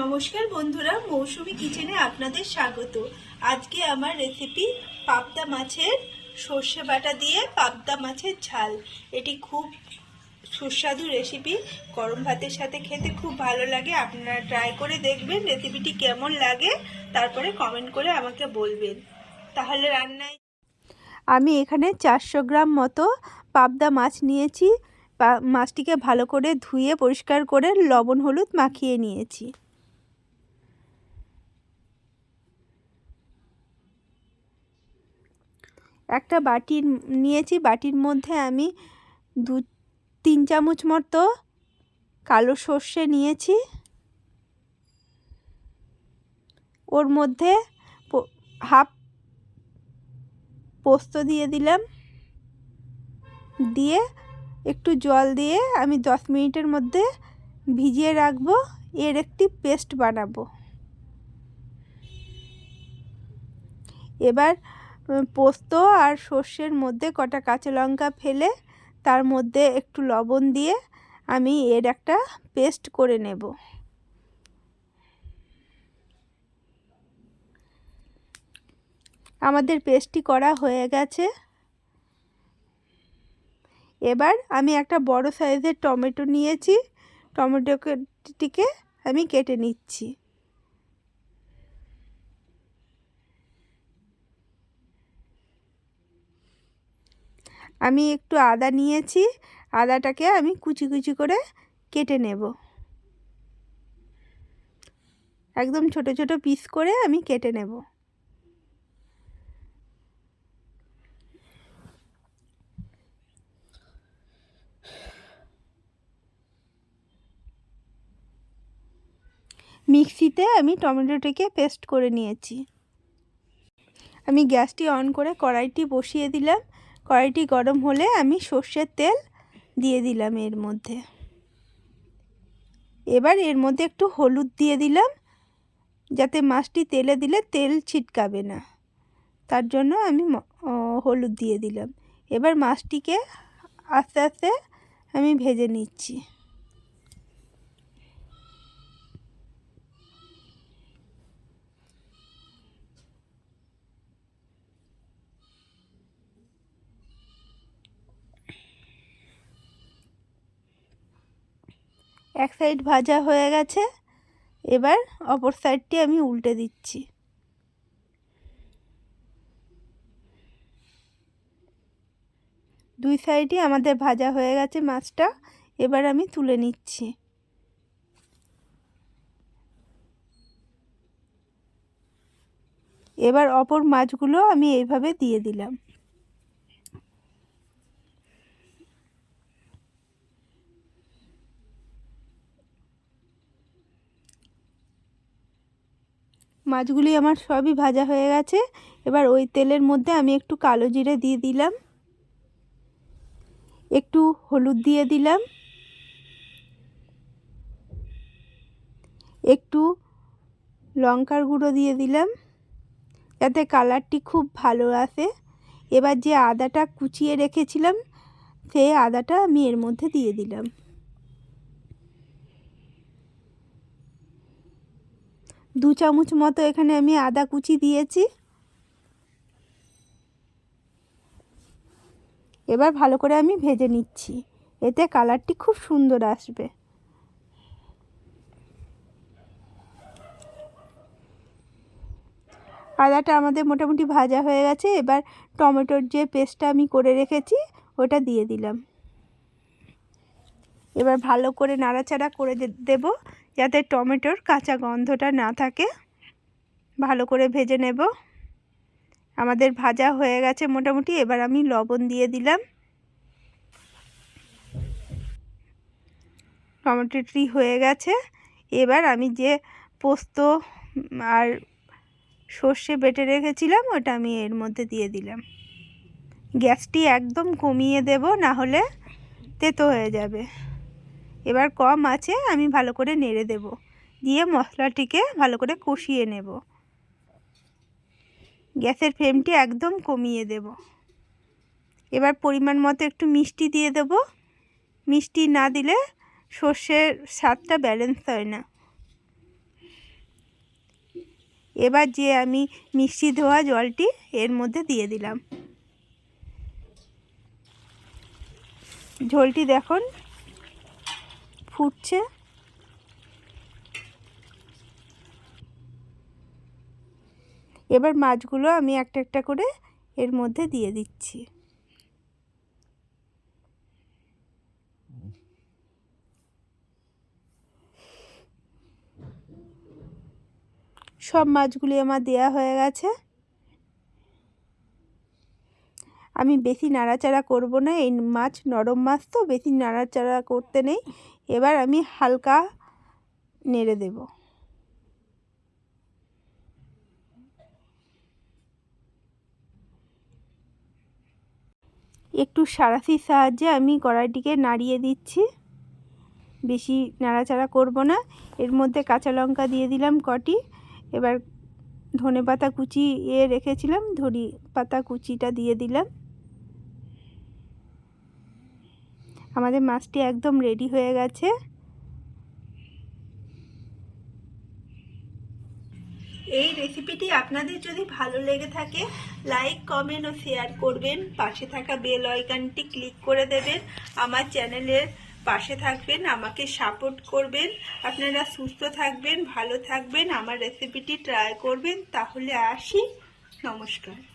নমস্কার বন্ধুরা, মৌসুমী কিচেনে আপনাদের স্বাগত। আজকে আমার রেসিপি পাবদা মাছের সর্ষে বাটা দিয়ে পাবদা মাছের ঝাল। এটি খুব সুস্বাদু রেসিপি গরম ভাতের সাথে খেতে খুব ভালো লাগে। আপনারা ট্রাই করে দেখবেন রেসিপিটি কেমন লাগে। তারপরে কমেন্ট করে আমাকে বলবেন। তাহলে রান্নায় আমি এখানে চারশো গ্রাম মতো পাবদা মাছ নিয়েছি। মাছটিকে ভালো করে ধুয়ে পরিষ্কার করে লবণ, হলুদ মাখিয়ে নিয়েছি। একটা বাটি নিয়েছি, বাটির মধ্যে আমি দু, তিন চামচ মতো কালো সর্ষে নিয়েছি। ওর মধ্যে হাফ পোস্ত দিয়ে দিলাম। দিয়ে একটু জল দিয়ে আমি দশ মিনিটের মধ্যে ভিজিয়ে রাখব, এর একটি পেস্ট বানাবো। এবার পোস্ত আর সর্ষের মধ্যে কটা কাঁচা লঙ্কা ফেলে তার মধ্যে একটু লবণ দিয়ে আমি এর একটা পেস্ট করে নেব। আমাদের পেস্টটি করা হয়ে গেছে। এবার আমি একটা বড় সাইজের টমেটো নিয়েছি। টমেটোটিকে আমি কেটে নিচ্ছি। আমি একটু আদা নিয়েছি, আদাটাকে আমি কুচি কুচি করে কেটে নেব। একদম ছোট ছোট পিস করে আমি কেটে নেব। মিক্সিতে আমি টমেটোটিকে পেস্ট করে নিয়েছি। আমি গ্যাসটি অন করে কড়াইটি বসিয়ে দিলাম। কড়াইটি গরম হলে আমি সর্ষের তেল দিয়ে দিলাম এর মধ্যে। এবার এর মধ্যে একটু হলুদ দিয়ে দিলাম, যাতে মাছটি তেলে দিলে তেল ছিটকাবে না। তার জন্য আমি হলুদ দিয়ে দিলাম। এবার মাছটিকে আস্তে আস্তে আমি ভেজে নিচ্ছি। এক সাইড ভাজা হয়ে গেছে। এবার অপর সাইডটি আমি উল্টে দিচ্ছি। দুই সাইডই আমাদের ভাজা হয়ে গেছে মাছটা। এবার আমি তুলে নিচ্ছি। এবার অপর মাছগুলো আমি এইভাবে দিয়ে দিলাম। মাছগুলি আমার সবই ভাজা হয়ে গেছে। এবার ওই তেলের মধ্যে আমি একটু কালো জিরে দিয়ে দিলাম। একটু হলুদ দিয়ে দিলাম। একটু লঙ্কার গুঁড়ো দিয়ে দিলাম। যাতে কালারটি খুব ভালো আসে। এবার যে আদাটা কুচিয়ে রেখেছিলাম, সেই আদাটা আমি এর মধ্যে দিয়ে দিলাম। দু চামচ মতো এখানে আমি আদা কুচি দিয়েছি। এবার ভালো করে আমি ভেজে নিচ্ছি। এতে কালারটি খুব সুন্দর আসবে। আদাটা আমাদের মোটামুটি ভাজা হয়ে গেছে। এবার টমেটোর যে পেস্টটা আমি করে রেখেছি, ওটা দিয়ে দিলাম। এবার ভালো করে নাড়াচাড়া করে দেব যাতে টমেটোর কাঁচা গন্ধটা না থাকে। ভালো করে ভেজে নেব। আমাদের ভাজা হয়ে গেছে মোটামুটি, এবার আমি লবণ দিয়ে দিলাম। টমেটোটি হয়ে গেছে। এবার আমি যে পোস্ত আর সর্ষে বেটে রেখেছিলাম, ওটা আমি এর মধ্যে দিয়ে দিলাম। গ্যাসটি একদম কমিয়ে দেব না হলে তেতো হয়ে যাবে। এবার কম আছে, আমি ভালো করে নেড়ে দেব। দিয়ে মশলাটিকে ভালো করে কষিয়ে নেব। গ্যাসের ফ্লেমটি একদম কমিয়ে দেব। এবার পরিমাণ মতো একটু মিষ্টি দিয়ে দেব। মিষ্টি না দিলে সর্ষের স্বাদটা ব্যালেন্স হয় না। এবার যে আমি মিষ্টি ধোয়া জলটি এর মধ্যে দিয়ে দিলাম। ঝোলটি দেখুন ফুটছে। এবার মাছগুলো আমি একটা একটা করে এর মধ্যে দিয়ে দিচ্ছি। সব মাছগুলি আমার দেয়া হয়ে গেছে। আমি বেশি নাড়াচাড়া করব না, এই মাছ নরম মাছ তো, বেশি নাড়াচাড়া করতে নেই। এবার আমি হালকা নেড়ে দেব। একটু সারাশির সাহায্যে আমি কড়াইটিকে নাড়িয়ে দিচ্ছি। বেশি নাড়াচাড়া করব না। এর মধ্যে কাঁচা লঙ্কা দিয়ে দিলাম কটি। এবার ধনে পাতা কুচি এ রেখেছিলাম। ধরি পাতা কুচিটা দিয়ে দিলাম। আমাদের মাছটি একদম রেডি হয়ে গেছে। এই রেসিপিটি আপনাদের যদি ভালো লেগে থাকে লাইক কমেন্ট ও শেয়ার করবেন। পাশে থাকা বেল আইকনটি ক্লিক করে দেবেন। আমার চ্যানেলের পাশে থাকবেন, আমাকে সাপোর্ট করবেন। আপনারা সুস্থ থাকবেন, ভালো থাকবেন, আমার রেসিপিটি ট্রাই করবেন। তাহলে আসি। নমস্কার।